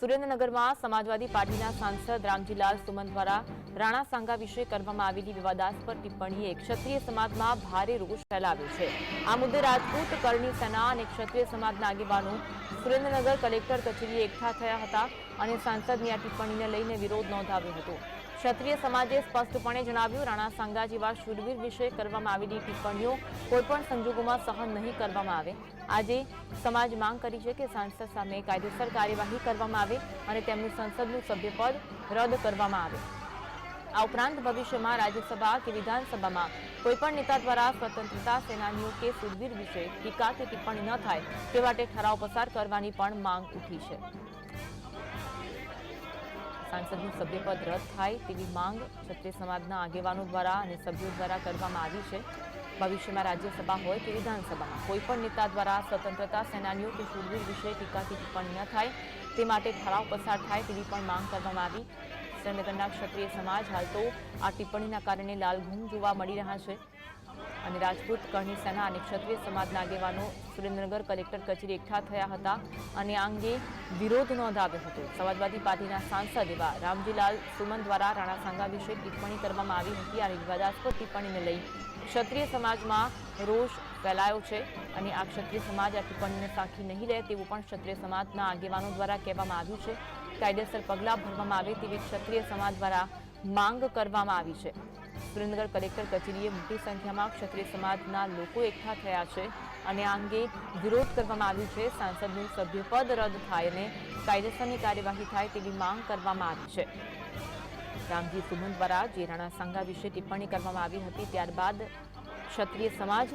સુરેન્દ્રનગરમાં સમાજવાદી પાર્ટીના સાંસદ રામજીલાલ સુમન દ્વારા રાણા સાંગા વિશે કરવામાં આવેલી વિવાદાસ્પદ ટિપ્પણીએ ક્ષત્રિય સમાજમાં ભારે રોષ ફેલાવ્યો છે. આ મુદ્દે રાજપૂત કરણી સેના અને ક્ષત્રિય સમાજના આગેવાનો સુરેન્દ્રનગર કલેક્ટર કચેરીએ એકઠા થયા હતા અને સાંસદની આ ટિપ્પણીને લઈને વિરોધ નોંધાવ્યો હતો. ક્ષત્રિય સમાજે સ્પષ્ટપણે જણાવ્યું, રાણા સાંગા જેવા શૂરવીર વિશે કરવામાં આવેલી ટિપ્પણીઓ કોઈપણ સંજોગોમાં સહન નહીં કરવામાં આવે. આજે સમાજ માંગ કરી છે કે સાંસદ સામે કાયદેસર કાર્યવાહી કરવામાં આવે અને તેમનું સંસદનું સભ્યપદ રદ કરવામાં આવે. આ ઉપરાંત ભવિષ્યમાં રાજ્યસભા કે વિધાનસભામાં કોઈપણ નેતા દ્વારા સ્વતંત્રતા સેનાનીઓ કે સુરવીર વિશે ટીકા કે ટિપ્પણી ન થાય તે માટે ઠરાવ પસાર કરવાની પણ માંગ ઉઠી છે. સાંસદનું સભ્યપદ રદ થાય તેવી માંગ ક્ષત્રિય સમાજના આગેવાનો દ્વારા અને સભ્યો દ્વારા કરવામાં આવી છે. ભવિષ્યમાં રાજ્યસભા હોય કે વિધાનસભામાં કોઈપણ નેતા દ્વારા સ્વતંત્રતા સેનાનીઓ કે શૂરવીર વિશે ટીકા કે ટિપ્પણી ન થાય, તે માટે ઠરાવ પસાર થાય તેવી પણ માંગ કરવામાં આવી. શ્રીનગરના ક્ષત્રિય સમાજ હાલ તો આ ટિપ્પણીના કારણે લાલઘૂમ જોવા મળી રહ્યા છે. અને રાજપૂત કરણી સેના અને ક્ષત્રિય સમાજના આગેવાનો સુરેન્દ્રનગર કલેક્ટર કચેરી એકઠા થયા હતા અને આ અંગે વિરોધ નોંધાવ્યો હતો. સમાજવાદી પાર્ટીના સાંસદ એવા રામજીલાલ સુમન દ્વારા રાણા સાંગા વિશે ટિપ્પણી કરવામાં આવી હતી. અને વિવાદાસ્પદ ટિપ્પણીને લઈ ક્ષત્રિય સમાજમાં રોષ ફેલાયો છે અને આ ક્ષત્રિય સમાજ આ ટિપ્પણીને સાખી નહીં રહે તેવું પણ ક્ષત્રિય સમાજના આગેવાનો દ્વારા કહેવામાં આવ્યું છે. કાયદેસર પગલાં ભરવામાં આવે તેવી ક્ષત્રિય સમાજ દ્વારા માંગ કરવામાં આવી છે. સુરેન્દ્રનગર કલેક્ટર કચેરીએ મોટી સંખ્યામાં ક્ષત્રિય સમાજના લોકો એકઠા થયા છે અને આ અંગે વિરોધ કરવામાં આવ્યું છે. સાંસદનું સભ્યપદ રદ થાય અને કાયદેસરની કાર્યવાહી થાય તેવી માંગ કરવામાં આવી છે. રામજી સુમન દ્વારા જે રાણા સાંગા વિશે ટિપ્પણી કરવામાં આવી હતી, ત્યારબાદ ક્ષત્રિય સમાજ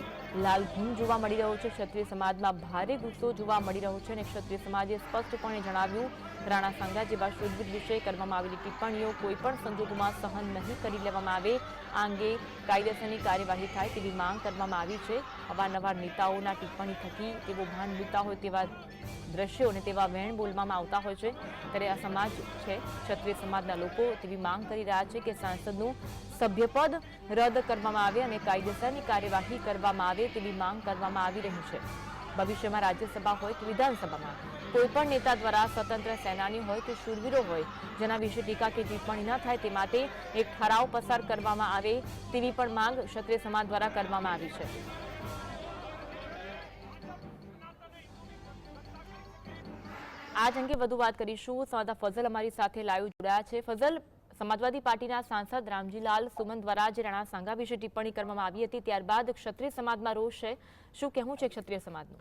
લાલઘૂમ જોવા મળી રહ્યો છે. ક્ષત્રિય સમાજમાં ભારે ગુસ્સો જોવા મળી રહ્યો છે અને ક્ષત્રિય સમાજે સ્પષ્ટપણે જણાવ્યું, રાણા સાંઘા જેવા શૂરવીર વિશે કરવામાં આવેલી ટિપ્પણીઓ કોઈપણ સંજોગોમાં સહન નહીં કરી લેવામાં આવે. આ અંગે કાયદેસરની કાર્યવાહી થાય તેવી માંગ કરવામાં આવી છે. અવારનવાર નેતાઓના ટિપ્પણી થકી તેઓ ભાન મૂકતા હોય તેવા દ્રશ્યો અને તેવા વેણ બોલવામાં આવતા હોય છે. ત્યારે આ સમાજ છે, ક્ષત્રિય સમાજના લોકો તેવી માંગ કરી રહ્યા છે કે સાંસદનું સભ્યપદ રદ કરવામાં આવે અને કાયદેસરની કાર્યવાહી કરવામાં આવે. તેવી માંગ કરવામાં આવી રહી છે. ભવિષ્યમાં રાજ્યસભા હોય કે વિધાનસભામાં, કોઈપણ નેતા દ્વારા સ્વતંત્ર સેનાની હોય કે શૂરવીરો હોય, જેના વિશે ટીકા કે ટિપ્પણી ન થાય તે માટે એક ઠરાવ પસાર કરવામાં આવે તેવી પણ માંગ ક્ષત્રિય સમાજ દ્વારા કરવામાં આવી છે. આજ અંગે વધુ વાત કરીશું. સંવાદદાતા ફઝલ અમારી સાથે લાઈવ જોડાયા છે. ફઝલ સમાજવાદી પાર્ટીના સાંસદ રામજીલાલ સુમન દ્વારા જે રાણા સાંગા વિશે ટિપ્પણી કરવામાં આવી હતી, ત્યારબાદ ક્ષત્રિય સમાજમાં રોષ છે. શું કહેવું છે ક્ષત્રિય સમાજનું?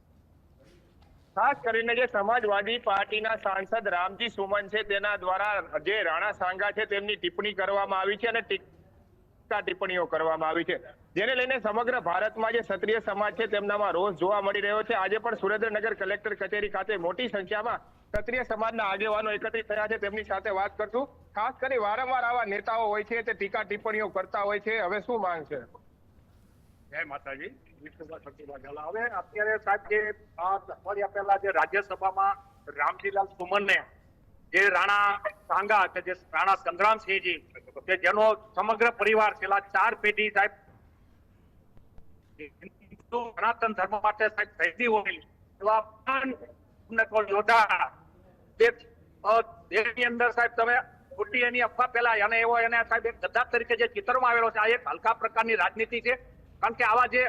ખાસ કરીને જે સમાજવાદી પાર્ટીના સાંસદ રામજી સુમન છે, તેના દ્વારા જે રાણા સાંગા છે, તેમની ટિપ્પણી કરવામાં આવી છે અને ટીકા ટિપ્પણીઓ કરવામાં આવી છે. જેને લઈને સમગ્ર ભારતમાં જે ક્ષત્રિય સમાજ છે, તેમનામાં રોષ જોવા મળી રહ્યો છે. આજે પણ સુરેન્દ્રનગર કલેક્ટર કચેરી ખાતે મોટી સંખ્યામાં ક્ષત્રિય સમાજના આગેવાનો એકત્રિત થયા છે. તેમની સાથે વાત કરશું. ખાસ કરી વારંવાર આવા નેતાઓ હોય છે, તે ટીકા ટિપ્પણીઓ કરતા હોય છે. હવે શું માંગ છે? જય માતાજી. હવે અત્યારે સાહેબ જે અઠવાડિયા પહેલા જે રાજ્યસભામાં રામજીલાલ સુમનને જે રાણા સાંગા કે જે રાણા સંગ્રામસિંહજી કે જેનો સમગ્ર પરિવાર છેલ્લા ચાર પેઢી સાહેબ સનાતન ધર્મ માટે શહીદી હોય એવા યોદ્ધા દેશની અંદર સાહેબ તમે ખોટી એની અફવા ફેલાય અને એવો એને સાહેબ એક ગદ્દાર તરીકે જે ચિત્રમાં આવેલો છે, આ એક હલકા પ્રકારની રાજનીતિ છે. કારણ કે આવા જે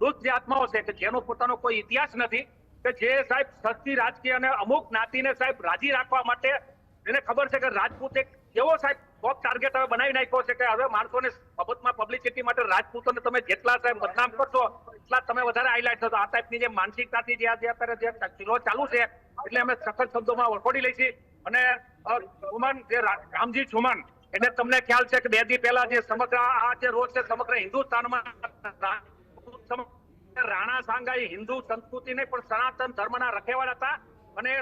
દુઃખ જે આત્માઓ છે કે જેનો પોતાનો કોઈ ઇતિહાસ નથી, કે જે સાહેબ સસ્તી રાજકીય અને અમુક જ્ઞાતિને સાહેબ રાજી રાખવા માટે, એને ખબર છે કે રાજપૂત એક કેવો સાહેબ ટોપ ટાર્ગેટ હવે બનાવી નાખ્યો છે કે હવે માણસોને બાબતમાં પબ્લિસિટી માટે રાજપૂતોને તમે જેટલા સાહેબ બદનામ કરશો એટલા તમે વધારે હાઇલાઇટ થશો. આ ટાઈપની જે માનસિકતાથી જે અત્યારે જે ચીલો ચાલુ છે એટલે અમે સખત શબ્દોમાં વખોડી લઈશી. અને અ, સુમન જે રામજી સુમન એટલે તમને ખ્યાલ છે કે બે દી પહેલા જે સમગ્ર આ જે રોજ છે સમગ્ર હિન્દુસ્તાનમાં રાણા સાંગાઈ હિન્દુ સંસ્કૃતિને પણ સનાતન ધર્મના રખેવાળ હતા. અને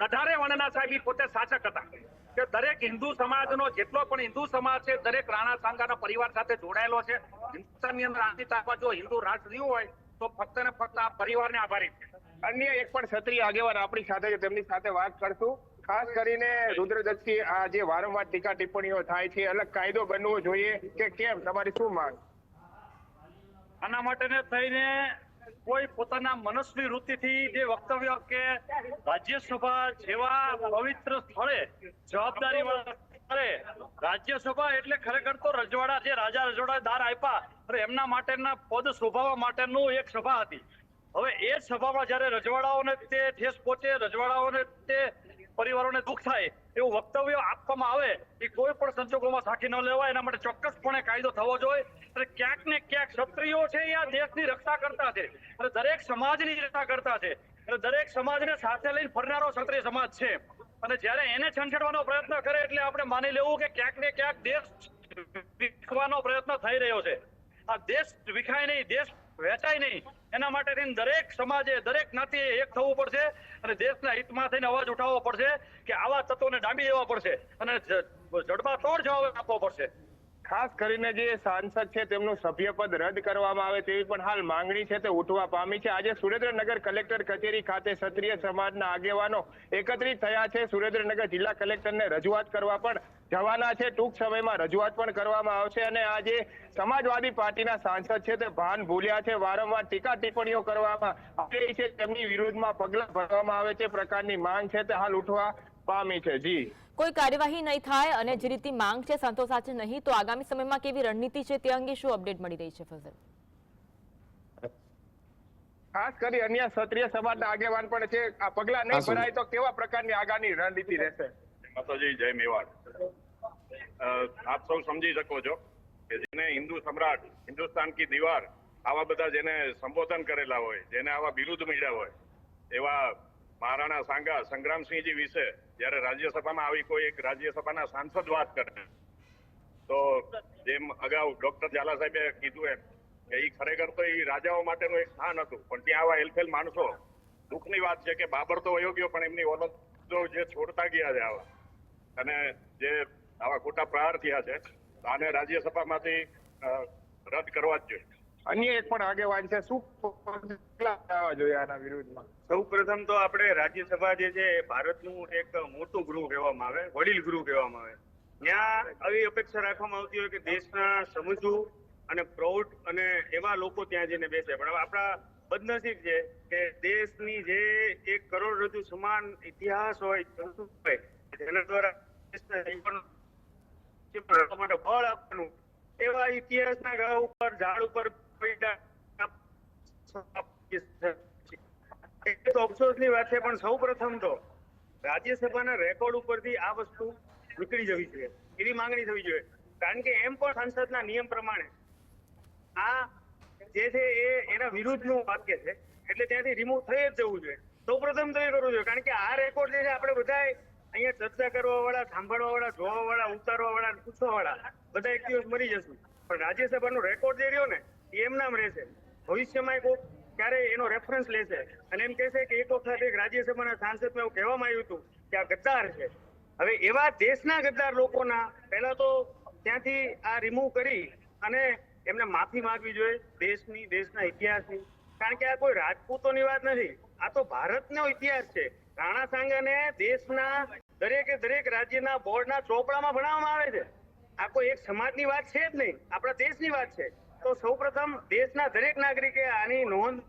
અઢારે વર્ણના સાહેબ પોતે શાસક હતા. કે દરેક હિન્દુ સમાજનો જેટલો પણ હિન્દુ સમાજ છે દરેક રાણા સાંગાના પરિવાર સાથે જોડાયેલો છે. હિન્દુસ્તાનની અંદર આજની તારીખમાં જો હિન્દુ રાષ્ટ્ર રહ્યું હોય તો ફક્ત ને ફક્ત આ પરિવારને આભારી છે. અન્ય એક પણ ક્ષત્રિય આગેવાન આપણી સાથે છે તેમની સાથે વાત કરશું. ખાસ કરીને રુદ્રદત્તજી આ જે વારંવાર ટીકા ટિપ્પણીઓ થાય છે અલગ કાયદો બનવો જોઈએ કે કેમ? તમારી શું માંગ? આના માટે થઈને કોઈ પોતાના મનસ્વી વૃત્તિથી જે વક્તવ્ય કે રાજ્યસભા જેવા પવિત્ર સ્થળે જવાબદારી રાજ્યસભા એટલે ખરેખર તો રજવાડા જે રાજા રજવાડા દાર આપ્યા અને એમના માટેના પદ શોભાવા માટેનું એક સભા હતી. હવે એ સભામાં જયારે રજવાડાઓને તે ઠેસ પહોંચે, રજવાડાઓને તે પરિવારોને દુઃખ થાય એવું વક્તવ્ય આપવામાં આવે એ કોઈ પણ સંજોગોમાં સાખી ન લેવાય. એના માટે ચોક્કસપણે કાયદો થવો જોઈએ. અને ક્યાંક ને ક્યાંક ક્ષત્રિયો છે એ આ દેશની રક્ષા કરતા છે. અને દરેક સમાજની રક્ષા કરતા છે. અને દરેક સમાજને સાથે લઈને ફરનારો ક્ષત્રિય સમાજ છે. અને જ્યારે એને છંછેડવાનો પ્રયત્ન કરે એટલે આપણે માની લેવું કે ક્યાંક ને ક્યાંક દેશ વિખવાનો પ્રયત્ન થઈ રહ્યો છે. આ દેશ વિખાય નહીં, દેશ વહેંચાય નહીં. એના માટે થઈને દરેક સમાજે, દરેક નાતીએ એક થવું પડશે અને દેશના હિતમાં થઈને અવાજ ઉઠાવવો પડશે કે આવા તત્વોને ડામી દેવા પડશે અને જડબાતોડ જવાબ આપવો પડશે. ખાસ કરીને જે સાંસદ છે, તેમનું સભ્યપદ રદ કરવામાં આવે તેવી પણ હાલ માંગણી છે તે ઉઠવા પામી છે. આજે સુરેન્દ્રનગર કલેક્ટર કચેરી ખાતે ક્ષત્રિય સમાજના આગેવાનો એકત્રિત થયા છે. સુરેન્દ્રનગર જિલ્લા કલેક્ટરને રજૂઆત કરવા પણ જવાના છે. ટૂંક સમયમાં રજૂઆત પણ કરવામાં આવશે અને આજે સમાજવાદી પાર્ટીના સાંસદ છે તે ભાન ભૂલ્યા છે. વારંવાર ટીકા ટિપ્પણીઓ કરવામાં આવી રહી છે. તેમની વિરુદ્ધમાં પગલાં ભરવામાં આવે છે. પ્રકારની માંગ છે તે હાલ ઉઠવા પામી છે. જી. કોઈ કાર્યવાહી નહીં થાય અને જે રીતની માંગ છે સંતોષ સાચે નહીં તો આગામી સમયમાં કેવી રણનીતિ છે તે અંગે શું અપડેટ મળી રહી છે ફઝલ ખાસ કરી અન્ય ક્ષત્રિય સમાજના આગેવાન પણ છે. આ પગલા નહીં ભરાય તો કેવા પ્રકારની આગામી રણનીતિ રહેશે? માતાજી જય મેવાડ. આપ સૌ સમજી શકો છો કે જેને હિન્દુ સમ્રાટ, હિન્દુસ્તાન કી દીવાર, આવા બધા જેને સંબોધન કરેલા હોય, જેને આવા બિરુદ મળ્યા હોય, એવા મહારાણા સાંગા સંગ્રામસિંહજી વિશે જ્યારે રાજ્યસભામાં આવી કોઈ એક રાજ્યસભાના સાંસદ વાત કરે, તો જેમ અગાઉ ડોક્ટર ઝાલા સાહેબે કીધું એમ કે એ ખરેખર તો એ રાજાઓ માટેનું એક સ્થાન હતું, પણ ત્યાં આવા એલફેલ માણસો, દુઃખની વાત છે કે બાબર તો વયો ગયો, પણ એમની ઓલંદો જે છોડતા ગયા છે આવા. અને જે આવા ખોટા પ્રહાર થયા છે આને રાજ્યસભામાંથી રદ કરવા જ જોઈએ. અન્ય એક પણ આગેવાન છે શું પગલાં જોઈએ આના વિરુદ્ધમાં? સૌ પ્રથમ તો આપણે રાજ્યસભા જે છે એ ભારતનું એક મોટું ગૃહ કહેવામાં આવે વડીલ ગૃહ કહેવામાં આવે. ત્યાં આવી અપેક્ષા રાખવામાં આવતી હોય કે દેશના સમજુ અને પ્રૌઢ અને એવા લોકો ત્યાં જઈને બેસે. પણ હવે આપણા બદનસીબ છે કે દેશની જે એક કરોડરજ્જુ સમાન ઇતિહાસ હોય હોય બળ આપવાનું એવા ઇતિહાસના ગા ઉપર ઝાડ ઉપર અફસોસની વાત છે પણ સૌ પ્રથમ તો રાજ્યસભાના રેકોર્ડ ઉપરથી આ વસ્તુ નીકળી જવી જોઈએ. એવી માંગણી થવી જોઈએ. કારણ કે એમ પણ સંસદના નિયમ પ્રમાણે આ જે છે એ એના વિરુદ્ધનું વાક્ય છે. એટલે ત્યાંથી રિમૂવ થઈ જ જવું જોઈએ. સૌ પ્રથમ તો એ કરવું જોઈએ. કારણ કે આ રેકોર્ડ જે છે, આપણે બધા અહીંયા ચર્ચા કરવા વાળા સાંભળવા વાળા જોવા વાળા ઉતારવા વાળા પૂછવા વાળા બધા એક દિવસ મરી જશું. પણ રાજ્યસભાનો રેકોર્ડ જે રહ્યો ને, એ એમ નામ રહેશે. ભવિષ્યમાં કોઈ ક્યારે એનો રેફરન્સ લેશે. અને એમ કહેશે કે એક વખત એક રાજ્યસભાના સાંસદમાં એવું કહેવામાં આવ્યું હતું કે આ ગદ્દાર છે. હવે એવા દેશના ગદ્દાર લોકોના પહેલા તો ત્યાંથી આ રિમૂવ કરી અને એમને માફી માંગવી જોઈએ દેશની, દેશના ઇતિહાસની. કારણ કે આ કોઈ રાજપૂતોની વાત નથી. આ તો ભારતનો ઇતિહાસ છે. રાણા સાંગાને દેશના દરેકે દરેક રાજ્યના બોર્ડના ચોપડામાં ભણાવવામાં આવે છે. આ કોઈ એક સમાજની વાત છે જ નહીં, આપણા દેશની વાત છે. તો સૌપ્રથમ દેશના દરેક નાગરિકે આની નોંધ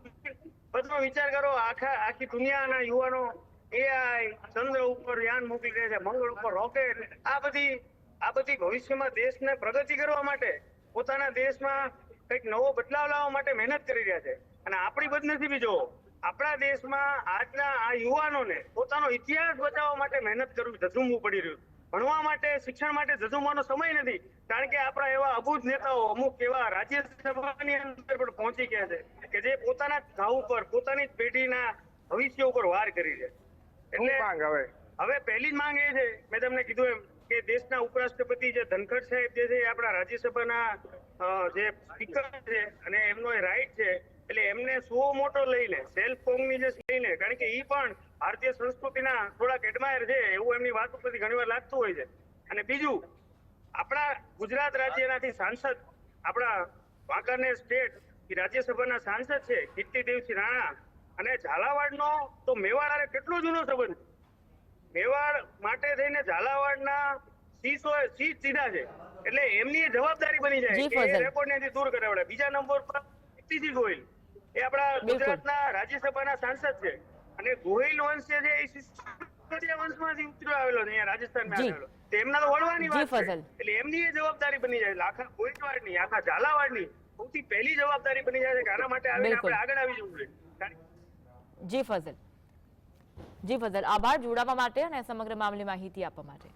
બધો વિચાર કરો, આખા આખી દુનિયાના યુવાનો એઆઈ ચંદ્ર ઉપર યાન મોકલી રહ્યા છે, મંગળ ઉપર રોકેટ આ બધી આ બધી ભવિષ્યમાં દેશને પ્રગતિ કરવા માટે પોતાના દેશમાં કંઈક નવો બદલાવ લાવવા માટે મહેનત કરી રહ્યા છે. અને આપણી બદનસીબી જો આપણા દેશમાં આજના આ યુવાનોને પોતાનો ઇતિહાસ બચાવવા માટે મહેનત કરવી ધઝુમવું પડી રહ્યું. ભણવા માટે શિક્ષણ માટે ધઝુમવાનો સમય નથી. કારણ કે આપણા એવા અભૂત નેતાઓ અમુક એવા રાજ્યસભાની અંદર પણ પહોંચી ગયા છે કે જે પોતાના ઘાવ ઉપર પોતાની પેઢીના ભવિષ્ય ઉપર વાર કરી છે. એટલે માંગ હવે? હવે પહેલી જ માંગ એ છે મેં તમને કીધું એમ કે દેશના ઉપરાષ્ટ્રપતિ જે ધનખડ સાહેબ જે છે એ આપણા રાજ્યસભાના જે સ્પીકર છે અને એમનો એ રાઈટ છે એટલે એમને સો મોટો લઈને સેલ્ફ કોગ્નિઝન્સ લઈને કારણ કે એ પણ ભારતીય સંસ્કૃતિના થોડાક એડમાયર છે એવું એમની વાત ઉપરથી ઘણીવાર લાગતું હોય છે. અને બીજું આપણા ગુજરાત રાજ્યનાથી સાંસદ આપણા વાંકાનેર સ્ટેટ રાજ્યસભાના સાંસદ છે કીર્તિદેવસિંહ રાણા. અને ઝાલાવાડનો તો મેવાડ કેટલો જૂનો સંબંધ મેવાડ માટે થઈને ઝાલાવાડના સીસો સીટ સીધા છે. એટલે એમની જવાબદારી બની જાય કે ફઝલ. રેકોર્ડ ને દૂર કરાવડે બીજા નંબર પર ટીસી ગોહિલ. એ આપણા ગુજરાતના રાજ્યસભાના સાંસદ છે. અને ગોહિલ વંશ છે જે વંશમાંથી ઉતર્યો આવેલો છે અહીંયા રાજસ્થાનમાં. આવેલો. એમના તો વળવાની વાત છે. એટલે એમની એ જવાબદારી બની જાય. આખા ગોહિલવાડની આખા ઝાલાવાડની સૌથી પહેલી જવાબદારી બની જાય છે કે આના માટે આવીને આપણે આગળ આવી જવું જોઈએ. જી ફઝલ. જી ફઝલ. આભાર. જોડાવા માટે અને સમગ્ર મામલે માહિતી આપવા માટે.